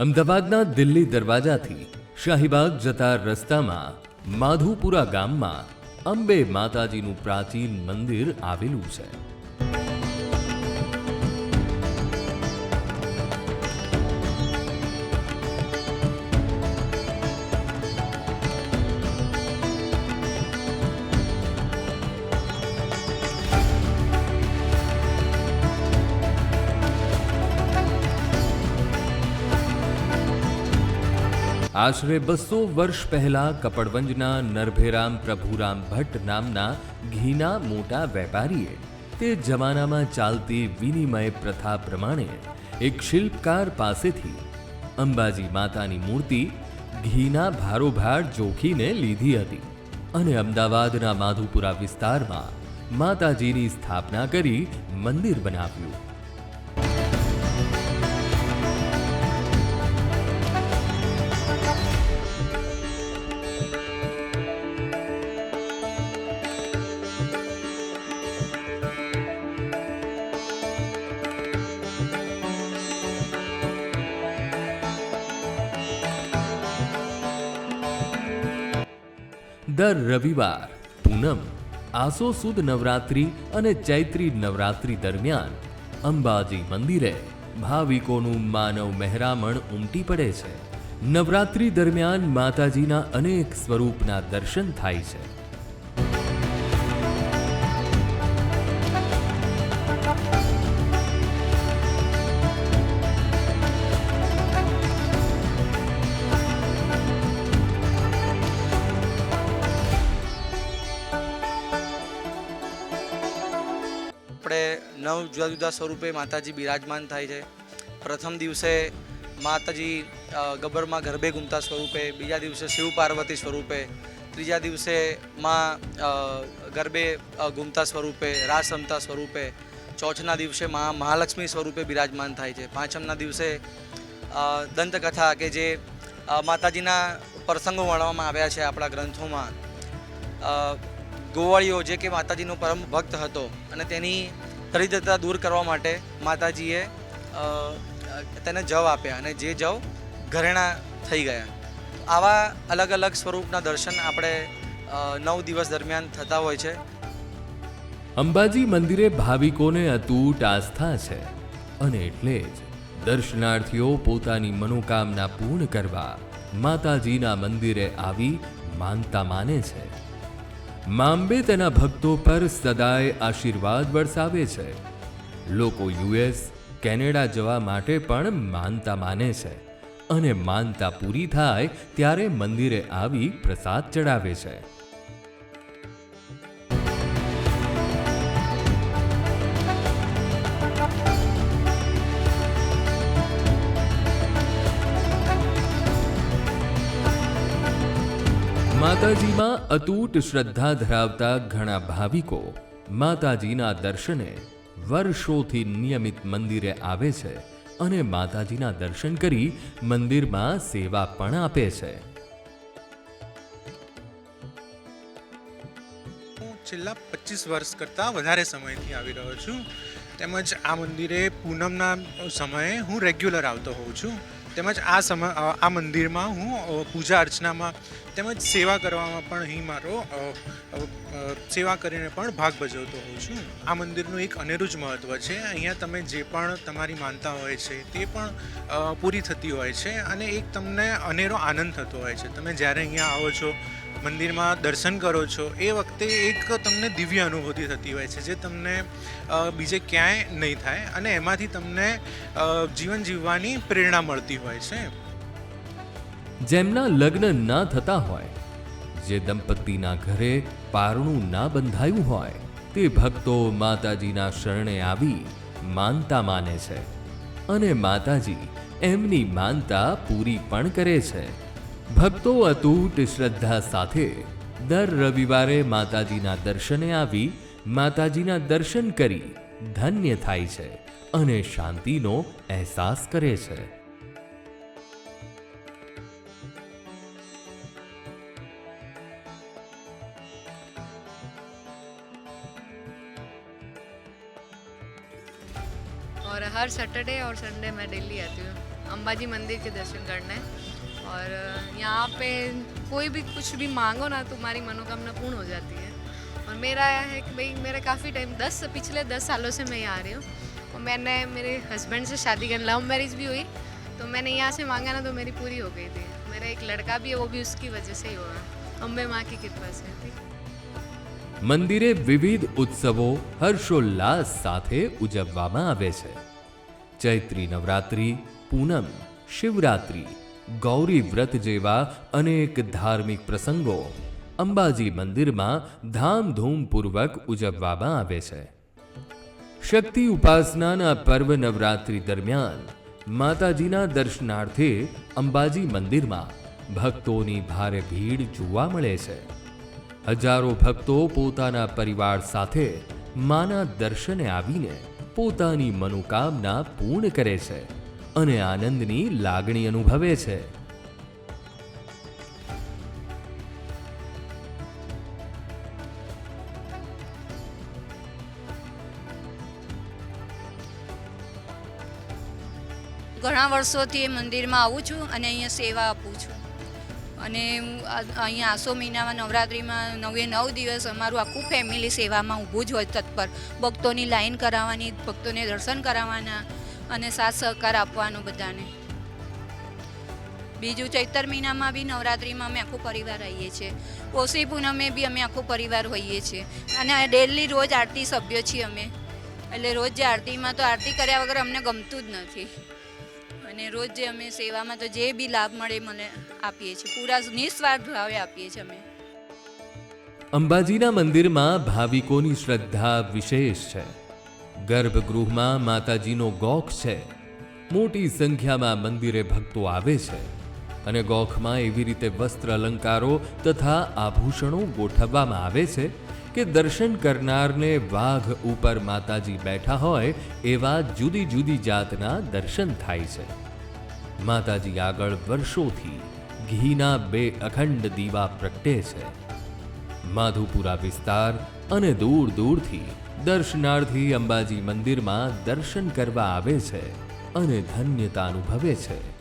અમદાવાદના દિલ્હી દરવાજાથી શાહીબાગ જતા રસ્તામાં માધુપુરા ગામમાં અંબે માતાજીનું પ્રાચીન મંદિર આવેલું છે. આશરે બસો વર્ષ પહેલા કપડવંજના નરભેરામ પ્રભુરામ ભટ્ટ નામના ઘીના મોટા વેપારીએ તે જમાનામાં ચાલતી વિનિમય પ્રથા પ્રમાણે એક શિલ્પકાર પાસેથી અંબાજી માતાની મૂર્તિ ઘીના ભારોભાર જોખીને લીધી હતી અને અમદાવાદના માધુપુરા વિસ્તારમાં માતાજીની સ્થાપના કરી મંદિર બનાવ્યું. દર રવિવાર પૂનમ, આસો સુદ નવરાત્રી અને ચૈત્રી નવરાત્રી દરમિયાન અંબાજી મંદિરે ભાવિકોનું માનવ મહેરામણ ઉમટી પડે છે. નવરાત્રી દરમિયાન માતાજીના અનેક સ્વરૂપના દર્શન થાય છે. આપણે નવ જુદા જુદા સ્વરૂપે માતાજી બિરાજમાન થાય છે. પ્રથમ દિવસે માતાજી ગબરમાં ગરબે ઘૂમતા સ્વરૂપે બીજા દિવસે શિવ પાર્વતી સ્વરૂપે ત્રીજા દિવસે માં ગરબે અ, ઘૂમતા સ્વરૂપે રાસ રમતા સ્વરૂપે ચોથના દિવસે મા મહાલક્ષ્મી સ્વરૂપે બિરાજમાન થાય છે. પાંચમના દિવસે દંતકથા કે જે માતાજીના પ્રસંગો વર્ણવવામાં આવ્યા છે આપણા ગ્રંથોમાં. ગોવાળીઓ જે કે માતાજીનો પરમ ભક્ત હતો અને તેની દરિદ્રતા દૂર કરવા માટે માતાજીએ તેને જવ આપ્યા અને જે જવ ઘરેણા થઈ ગયા. આવા અલગ અલગ સ્વરૂપના દર્શન આપણે નવ દિવસ દરમિયાન થતા હોય છે. અંબાજી મંદિરે ભાવિકોને અતૂટ આસ્થા છે અને એટલે જ દર્શનાર્થીઓ પોતાની મનોકામના પૂર્ણ કરવા માતાજીના મંદિરે આવી માનતા માને છે. માંબે તેના ભક્તો પર સદાય આશીર્વાદ વરસાવે છે. લોકો યુએસ કેનેડા જવા માટે પણ માનતા માને છે અને માનતા પૂરી થાય ત્યારે મંદિરે આવી પ્રસાદ ચડાવે છે. માતાજીમાં અતૂટ શ્રદ્ધા ધરાવતા ઘણા ભાવિકો માતાજીના દર્શને વર્ષોથી નિયમિત મંદિરે આવે છે અને માતાજીના દર્શન કરી મંદિરમાં સેવા પણ આપે છે. હું છેલ્લા પચીસ વર્ષ કરતાં વધારે સમયથી આવી રહ્યો છું. તેમજ આ મંદિરે પૂનમના સમયે હું રેગ્યુલર આવતો હોઉં છું. તેમજ આ સમય આ મંદિરમાં હું પૂજા અર્ચનામાં તેમજ સેવા કરવામાં પણ અહીં મારો સેવા કરીને પણ ભાગ ભજવતો હોઉં છું. આ મંદિરનું એક અનેરું જ મહત્ત્વ છે. અહીંયા તમે જે પણ તમારી માનતા હોય છે, તે પણ પૂરી થતી હોય છે અને એક તમને અનેરો આનંદ થતો હોય છે. તમે જ્યારે અહીંયા આવો છો મંદિરમાં દર્શન કરો છો, એ વખતે એક તમને દિવ્ય અનુભૂતિ થતી હોય છે, જે તમને બીજે ક્યાંય નહીં થાય અને એમાંથી તમને જીવન જીવવાની પ્રેરણા મળતી હોય છે. જેમના લગ્ન ના થતા હોય, જે દંપતીના ઘરે પારણું ના બંધાયું હોય, તે ભક્તો માતાજીના શરણે આવી માનતા માને છે અને માતાજી એમની માનતા પૂરી પણ કરે છે. ભક્તો અતૂટ શ્રદ્ધા સાથે દર રવિવારે માતાજીના દર્શને આવી માતાજીના દર્શન કરી ધન્ય થાય છે અને શાંતિનો અહેસાસ કરે છે और हर सैटरडे और संडे मैं दिल्ली आती हूँ अंबाजी मंदिर के दर्शन करने और अ, यहाँ पे कोई भी कुछ भी मांगो ना तुम्हारी मनोकामना पूर्ण हो जाती है और मेरा यह है कि भाई मेरा काफ़ी टाइम दस पिछले दस सालों से मैं यहाँ आ रही हूँ और मैंने मेरे हस्बैंड से शादी कर लव मैरिज भी हुई तो मैंने यहाँ से मांगा ना तो मेरी पूरी हो गई थी मेरा एक लड़का भी है वो भी उसकी वजह से ही हुआ अम्बे माँ की कृपा से ठीक મંદિરે વિવિધ ઉત્સવો હર્ષોલ્લાસ સાથે ઉજવવામાં આવે છે ચૈત્રી નવરાત્રિ પૂનમ શિવરાત્રિ ગૌરી વ્રત જેવા અનેક ધાર્મિક પ્રસંગો અંબાજી મંદિરમાં ધામધૂમપૂર્વક ઉજવવામાં આવે છે. શક્તિ ઉપાસનાના પર્વ નવરાત્રિ દરમિયાન માતાજીના દર્શનાર્થે અંબાજી મંદિરમાં ભક્તોની ભારે ભીડ જોવા મળે છે. હજારો ભક્તો પોતાના પરિવાર સાથે માના દર્શને આવીને પોતાની મનોકામના પૂર્ણ કરે છે. અને આનંદની લાગણી અનુભવે છે. ઘણા વર્ષોથી મંદિરમાં આવું છું અને અહીંયા સેવા આપું છું. અને હું અહીંયા આસો મહિનામાં નવરાત્રિમાં નવે નવ દિવસ અમારું આખું ફેમિલી સેવામાં ઊભું જ હોય તત્પર. ભક્તોની લાઈન કરાવવાની, ભક્તોને દર્શન કરાવવાના અને સાથ સહકાર આપવાનો બધાને. બીજું ચૈતર મહિનામાં બી નવરાત્રિમાં અમે આખો પરિવાર રહીએ છીએ. ઓસી પૂનમે બી અમે આખો પરિવાર હોઈએ છીએ. અને ડેલી રોજ આરતી સભ્યો છીએ અમે. એટલે રોજ જે આરતીમાં તો આરતી કર્યા વગર અમને ગમતું જ નથી. અને રોજ જે અમે સેવામાં તો જે બી લાભ મળે મને આપીએ છીએ. પૂરા નિસ્વાર્થ ભાવે આપીએ છીએ અમે. અંબાજીના મંદિરમાં ભાવિકોની શ્રદ્ધા વિશેષ છે. ગર્ભગૃહમાં માતાજીનો ગોખ છે. મોટી સંખ્યામાં મંદિરે ભક્તો આવે છે અને ગોખમાં એવી રીતે વસ્ત્ર અલંકારો તથા આભૂષણો ગોઠવવામાં આવે છે કે દર્શન કરનારને વાઘ ઉપર માતાજી બેઠા હોય એવા જુદી જુદી જાતના દર્શન થાય છે. માતાજી આગળ વર્ષોથી ઘીના બે અખંડ દીવા પ્રગટે છે. માધુપુરા વિસ્તાર અને દૂર દૂરથી દર્શનાર્થી અંબાજી મંદિરમાં દર્શન કરવા આવે છે અને ધન્યતા અનુભવે છે.